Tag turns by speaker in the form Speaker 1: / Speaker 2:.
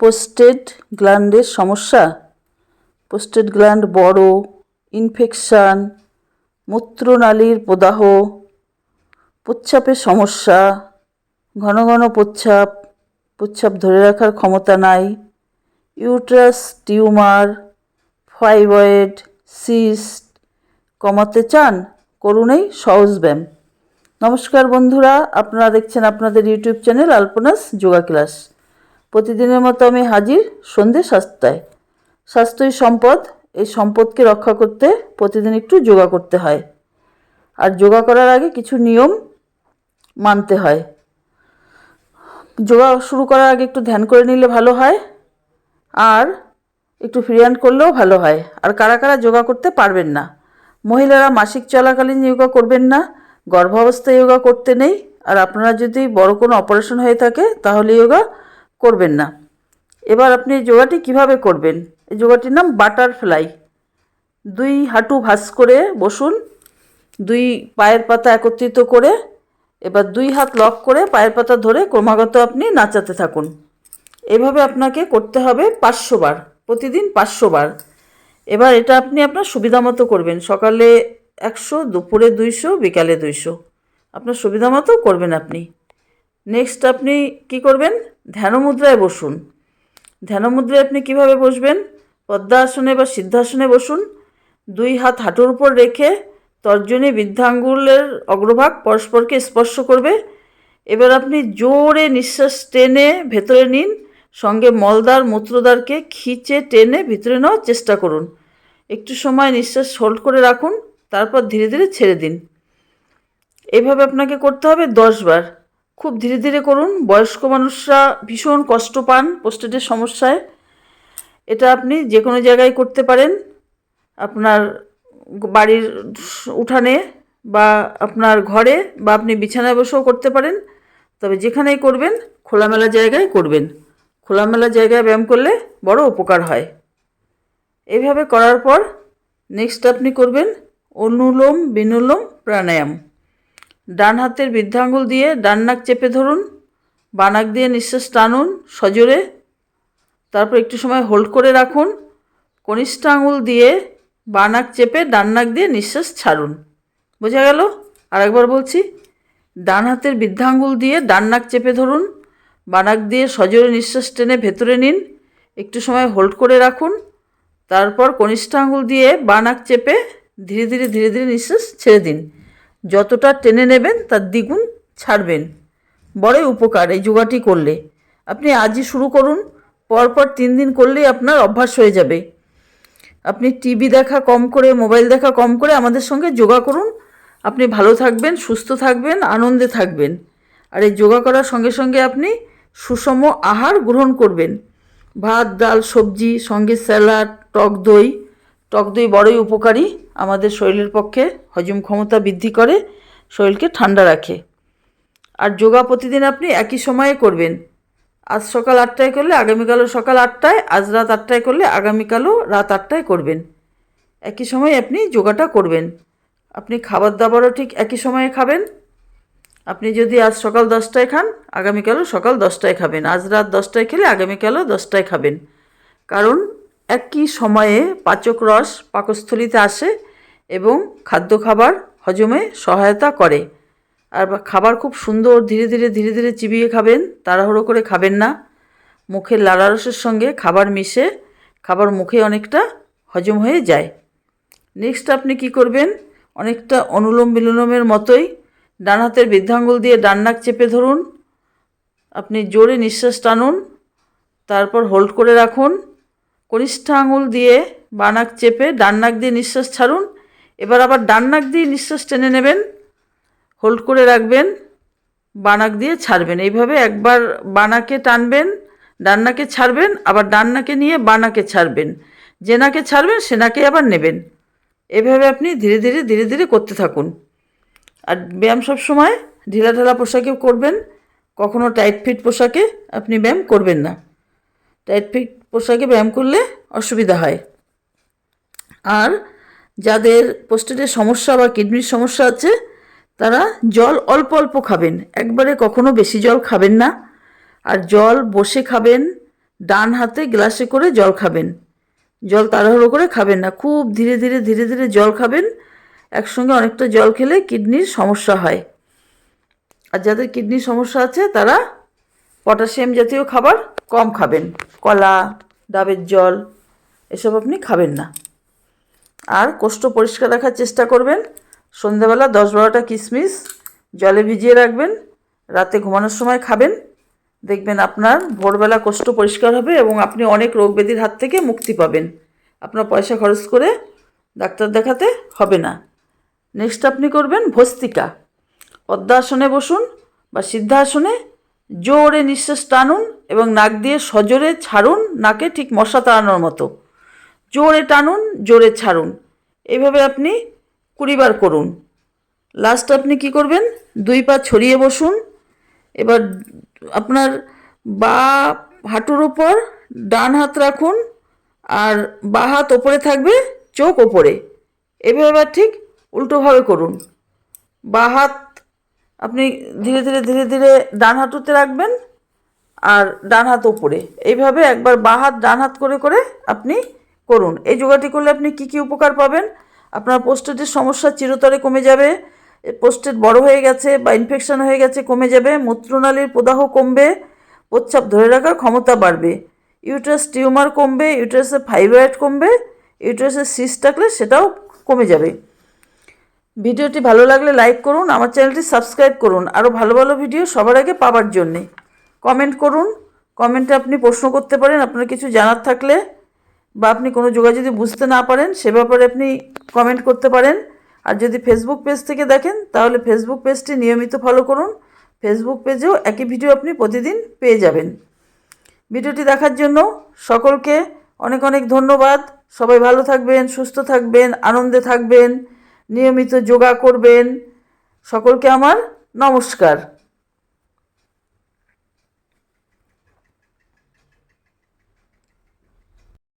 Speaker 1: Posted গ্ল্যান্ডের সমস্যা? Prostate gland বড় ইনফেকশান মূত্রনালীর প্রদাহ, প্রচ্ছাপের সমস্যা, ঘন ঘন প্রচ্ছাপ প্রচ্ছাপ ধরে রাখার ক্ষমতা নাই ইউট্রাস টিউমার ফাইবয়েড সিস্ট কমাতে চান? করুন এই সহজ ব্যায়াম। নমস্কার বন্ধুরা, আপনারা দেখছেন আপনাদের ইউটিউব চ্যানেল আলপনাস যোগা ক্লাস। প্রতিদিনের মতো আমি হাজির সন্ধে সাতটায়। স্বাস্থ্যই সম্পদ, এই সম্পদকে রক্ষা করতে প্রতিদিন একটু যোগা করতে হয়। আর যোগা করার আগে কিছু নিয়ম মানতে হয়। যোগা শুরু করার আগে একটু ধ্যান করে নিলে ভালো হয়, আর একটু ফ্রি হ্যান্ড করলেও ভালো হয়। আর কারা কারা যোগা করতে পারবেন না? মহিলারা মাসিক চলাকালীন যোগা করবেন না, গর্ভাবস্থায় যোগা করতে নেই। আর আপনারা যদি বড় কোনো অপারেশন হয়ে থাকে, তাহলে যোগা করবেন না। এবার আপনি যোগাটি কীভাবে করবেন? এই যোগাটির নাম বাটারফ্লাই। দুই হাঁটু ভাঁজ করে বসুন, দুই পায়ের পাতা একত্রিত করে, এবার দুই হাত লক করে পায়ের পাতা ধরে ক্রমাগত আপনি নাচাতে থাকুন। এভাবে আপনাকে করতে হবে পাঁচশো বার, প্রতিদিন পাঁচশো বার। এবার এটা আপনি আপনার সুবিধা মতো করবেন। সকালে একশো, দুপুরে দুইশো, বিকালে দুইশো। আপনার সুবিধা মতো করবেন আপনি। নেক্সট আপনি কি করবেন? ধ্যানমুদ্রায় বসুন। ধ্যানমুদ্রায় আপনি কীভাবে বসবেন? পদ্মাসনে বা সিদ্ধাসনে বসুন। দুই হাত হাঁটুর উপর রেখে তর্জনী বৃদ্ধাঙ্গুলের অগ্রভাগ পরস্পরকে স্পর্শ করবে। এবার আপনি জোরে নিঃশ্বাস টেনে ভেতরে নিন। সঙ্গে মলদার মূত্রদ্বারকে খিচে টেনে ভিতরে নেওয়ার চেষ্টা করুন। একটু সময় নিঃশ্বাস হোল্ড করে রাখুন, তারপর ধীরে ধীরে ছেড়ে দিন। এভাবে আপনাকে করতে হবে দশ বার। খুব ধীরে ধীরে করুন। বয়স্ক মানুষরা ভীষণ কষ্ট পান পোস্টেটের সমস্যায়। এটা আপনি যে কোনো জায়গায় করতে পারেন। আপনার বাড়ির উঠানে বা আপনার ঘরে বা আপনি বিছানায় বসেও করতে পারেন। তবে যেখানেই করবেন, খোলামেলা জায়গায় করবেন। খোলামেলা জায়গায় ব্যায়াম করলে বড় উপকার হয়। এইভাবে করার পর নেক্সট আপনি করবেন অনুলোম বিনুলোম প্রাণায়াম। ডান হাতের বৃদ্ধাঙ্গুল দিয়ে ডান নাক চেপে ধরুন বানাক দিয়ে নিঃশ্বাস টানুন সজোরে। তারপর একটু সময় হোল্ড করে রাখুন। কনিষ্ঠ আঙুল দিয়ে বানাক চেপে ডান নাক দিয়ে নিঃশ্বাস ছাড়ুন। বোঝা গেল? আরেকবার বলছি, ডান হাতের বৃদ্ধাঙ্গুল দিয়ে ডান নাক চেপে ধরুন বানাক দিয়ে সজোরে নিঃশ্বাস টেনে ভেতরে নিন, একটু সময় হোল্ড করে রাখুন। তারপর কনিষ্ঠ আঙুল দিয়ে বানাক চেপে ধীরে ধীরে ধীরে ধীরে নিঃশ্বাস ছেড়ে দিন। যতটা টেনে নেবেন, তার দ্বিগুণ ছাড়বেন। বড়ই উপকার এই যোগাটি করলে। আপনি আজই শুরু করুন, পরপর তিন দিন করলেই আপনার অভ্যাস হয়ে যাবে। আপনি টিভি দেখা কম করে, মোবাইল দেখা কম করে আমাদের সঙ্গে যোগা করুন। আপনি ভালো থাকবেন, সুস্থ থাকবেন, আনন্দে থাকবেন। আর এই যোগা করার সঙ্গে সঙ্গে আপনি সুষম আহার গ্রহণ করবেন। ভাত, ডাল, সবজি, সঙ্গে স্যালাড, টক দই টক দই বড়ই উপকারী। আমাদের শরীরের পক্ষে হজম ক্ষমতা বৃদ্ধি করে, শরীরকে ঠান্ডা রাখে। আর যোগা প্রতিদিন আপনি একই সময়ে করবেন। আজ সকাল আটটায় করলে আগামীকালও সকাল আটটায়, আজ রাত আটটায় করলে আগামীকালও রাত আটটায় করবেন। একই সময় আপনি যোগাটা করবেন। আপনি খাবার দাবারও ঠিক একই সময়ে খাবেন। আপনি যদি আজ সকাল দশটায় খান, আগামীকালও সকাল দশটায় খাবেন। আজ রাত দশটায় খেলে আগামীকালও দশটায় খাবেন। কারণ একই সময়ে পাচক রস পাকস্থলিতে আসে এবং খাদ্য খাবার হজমে সহায়তা করে। আর খাবার খুব সুন্দর ধীরে ধীরে ধীরে ধীরে চিবিয়ে খাবেন, তাড়াহুড়ো করে খাবেন না। মুখের লালারসের সঙ্গে খাবার মিশে খাবার মুখে অনেকটা হজম হয়ে যায়। নেক্সট আপনি কি করবেন? অনেকটা অনুলোম বিলোলমের মতোই ডান হাতের বৃদ্ধাঙ্গুল দিয়ে ডান নাক চেপে ধরুন। আপনি জোরে নিঃশ্বাস টানুন, তারপর হোল্ড করে রাখুন। কনিষ্ঠ আঙুল দিয়ে বানাক চেপে ডান নাক দিয়ে নিঃশ্বাস ছাড়ুন। এবার আবার ডান নাক দিয়ে নিঃশ্বাস টেনে নেবেন, হোল্ড করে রাখবেন বানাক দিয়ে ছাড়বেন। এইভাবে একবার বানাকে টানবেন, ডান নাকে ছাড়বেন, আবার ডান নাকে নিয়ে বানাকে ছাড়বেন। যে নাকে ছাড়বেন, সে নাকে আবার নেবেন। এভাবে আপনি ধীরে ধীরে ধীরে ধীরে করতে থাকুন। আর ব্যায়াম সব সময় ঢিলা ঢালা পোশাকে করবেন, কখনো টাইট ফিট পোশাকে আপনি ব্যায়াম করবেন না। টাইট ফিট পোশাকে ব্যায়াম করলে অসুবিধা হয়। আর যাদের পোস্টেটের সমস্যা বা কিডনির সমস্যা আছে, তারা জল অল্প অল্প খাবেন। একবারে কখনো বেশি জল খাবেন না। আর জল বসে খাবেন, ডান হাতে গ্লাসে করে জল খাবেন। জল তাড়াহুড়ো করে খাবেন না, খুব ধীরে ধীরে ধীরে ধীরে জল খাবেন। একসঙ্গে অনেকটা জল খেলে কিডনির সমস্যা হয়। আর যাদের কিডনির সমস্যা আছে, তারা পটাশিয়াম জাতীয় খাবার কম খাবেন। কলা, ডাবের জল, এসব আপনি খাবেন না। আর কোষ্ঠ পরিষ্কার রাখার চেষ্টা করবেন। সন্ধেবেলা দশ বারোটা কিশমিশ জলে ভিজিয়ে রাখবেন। রাতে ঘুমানোর সময় খাবেন। দেখবেন আপনার ভোরবেলা কোষ্ঠ পরিষ্কার হবে এবং আপনি অনেক রোগ ব্যাধির হাত থেকে মুক্তি পাবেন। আপনার পয়সা খরচ করে ডাক্তার দেখাতে হবে না। নেক্সট আপনি করবেন ভস্তিকা। পদ্মাসনে বসুন বা সিদ্ধাসনে জোরে নিঃশ্বাস টানুন এবং নাক দিয়ে সজোরে ছাড়ুন, নাকে ঠিক মশা তাড়ানোর মতো। জোরে টানুন, জোরে ছাড়ুন। এভাবে আপনি কুড়িবার করুন। লাস্ট আপনি কি করবেন? দুই পা ছড়িয়ে বসুন। এবার আপনার বা হাঁটুর উপর ডান হাত রাখুন আর বা হাত ওপরে থাকবে চোখ ওপরে। এভাবে ঠিক উল্টোভাবে করুন। বা হাত আপনি ধীরে ধীরে ধীরে ধীরে ডান হাঁটুতে রাখবেন আর ডান হাত ওপরে। এইভাবে একবার বা হাত ডান হাত করে করে আপনি করুন। এই যোগাটি করলে আপনি কি কি উপকার পাবেন? আপনার পোস্টেটের সমস্যা চিরতরে কমে যাবে পোস্টেট বড় হয়ে গেছে বা ইনফেকশন হয়ে গেছে কমে যাবে, মূত্রনালীর প্রদাহ কমবে, প্রচ্ছাপ ধরে রাখার ক্ষমতা বাড়বে ইউটারাস টিউমার কমবে ইউটারাসের ফাইব্রয়েড কমবে ইউটারাসের সিস থাকলে সেটাও কমে যাবে। ভিডিওটি ভালো লাগলে লাইক করুন, আমার চ্যানেলটি সাবস্ক্রাইব করুন, আরও ভালো ভালো ভিডিও সবার আগে পাওয়ার জন্যে। কমেন্ট করুন, কমেন্টে আপনি প্রশ্ন করতে পারেন, আপনার কিছু জানার থাকলে বা আপনি কোনো যোগা যদি বুঝতে না পারেন, সে ব্যাপারে আপনি কমেন্ট করতে পারেন। আর যদি ফেসবুক পেজ থেকে দেখেন, তাহলে ফেসবুক পেজটি নিয়মিত ফলো করুন। ফেসবুক পেজেও একই ভিডিও আপনি প্রতিদিন পেয়ে যাবেন। ভিডিওটি দেখার জন্য সকলকে অনেক অনেক ধন্যবাদ। সবাই ভালো থাকবেন, সুস্থ থাকবেন, আনন্দে থাকবেন। নিয়মিত যোগা করবেন। সকলকে আমার নমস্কার।